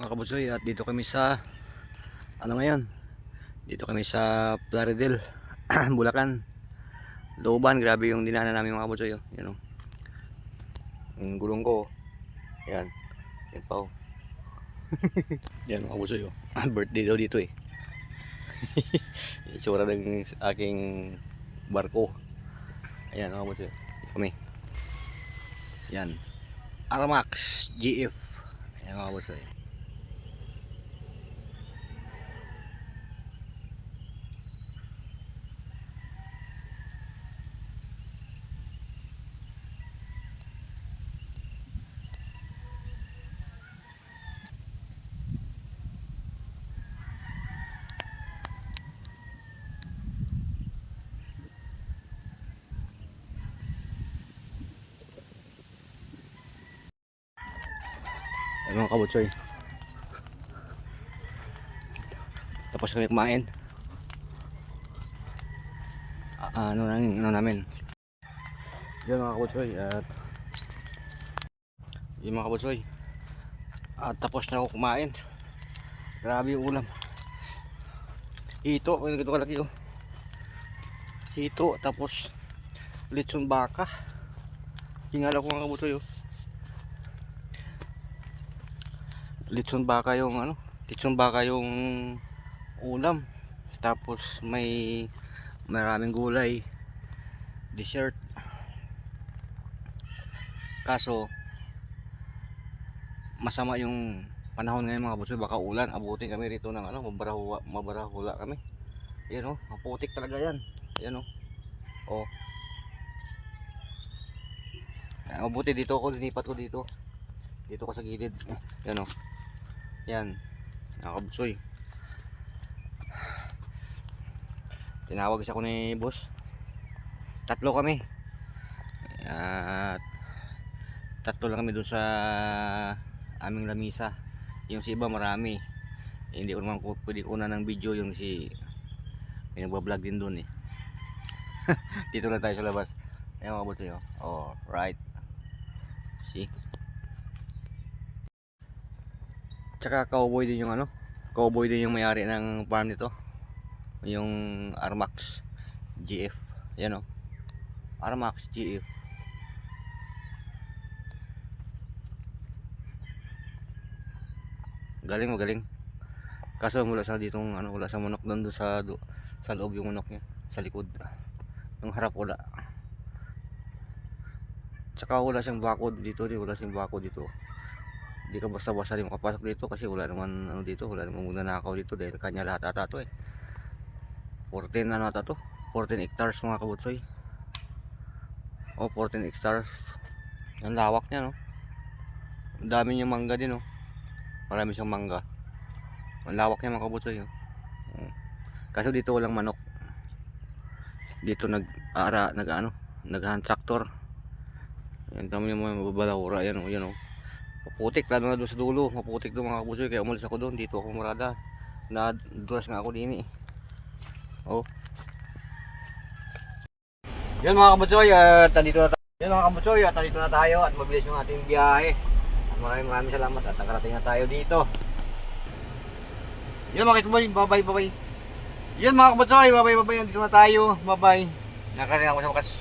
mga kabutsoy at dito kami sa ano ngayon dito kami sa Plaridel Bulacan Looban grabe yung dinaanan namin mga kabutsoy oh. yan oh. yung gulong ko oh. yan yan pa oh. yan mga kabutsoy oh. birthday daw dito eh itsura ng aking barko ayan mga kabutsoy Dito kami yan Aramax GF ayan mga kabutsoy Ano mga kabutsoy? Tapos kami kumain. Ah, ano ano namin? Yan mga kabutsoy at yung mga kabutsoy. At tapos na ako kumain. Grabe yung ulam. Hito, ganito kalaki oh. Hito, tapos litson baka. Tingala ko mga kabutsoy oh. Litson baka yung ano litson baka yung ulam. Tapos may maraming gulay dessert. Kaso masama yung panahon ngayon mga busoy baka ulan abutin kami rito ng ano mabarahula, mabarahula kami. Yan o maputik talaga yan. Yan o o mabuti dito ako linipat ko dito. Dito ko sa gilid. Yan o yan. Nakabutsoy. Tinawag sa ko ni boss. Tatlo kami. At tatlo lang kami dun sa aming lamisa. Yung si iba marami. Hindi ko naman ko, pwede kuna ng video yung si may nagbablog din dun eh. Dito na tayo sa labas. Ayan mga butsoy oh. Oh, right. See? Tsaka cowboy din yung ano. Cowboy din yung mayari ng farm nito. Yung Armax GF. Yan o. Armax GF. Galing magaling. Kaso wala sa ditong ano wala sa manok doon sa do, sa loob yung manok niya sa likod. Yung harap wala. Tsaka wala siyang bakod dito, di wala siyang bakod dito di ka basta-basta rin makapasok dito kasi wala naman ano dito, wala naman magnanakaw dito dahil kanya lahat ata to eh. 14 ano ata to? 14 hectares mga kabutsoy. Oh, 14 hectares. Ang lawak niya no. Ang dami niyang mangga din oh. Marami siyang mangga. Ang lawak niya mga kabutsoy oh. Oh. Kaso dito walang manok. Dito nag ara nag ano, nag tractor. Yan dami yung mga babalahura yan oh, yan oh. Maputik lalo na doon sa dulo. Maputik doon mga kabusoy. Kaya umalis ako doon. Dito ako marada. Na dulas nga ako din eh. Oh. Yan mga kabusoy. At nandito na tayo. Yan mga kabusoy. At nandito na tayo. At mabilis yung ating biyahe. At maraming maraming salamat. At nakarating na tayo dito. Yan mga kituboy. Bye bye bye bye. Yan mga kabusoy. Bye bye bye bye. Na tayo. Bye bye. Nakarating ako sa wakas.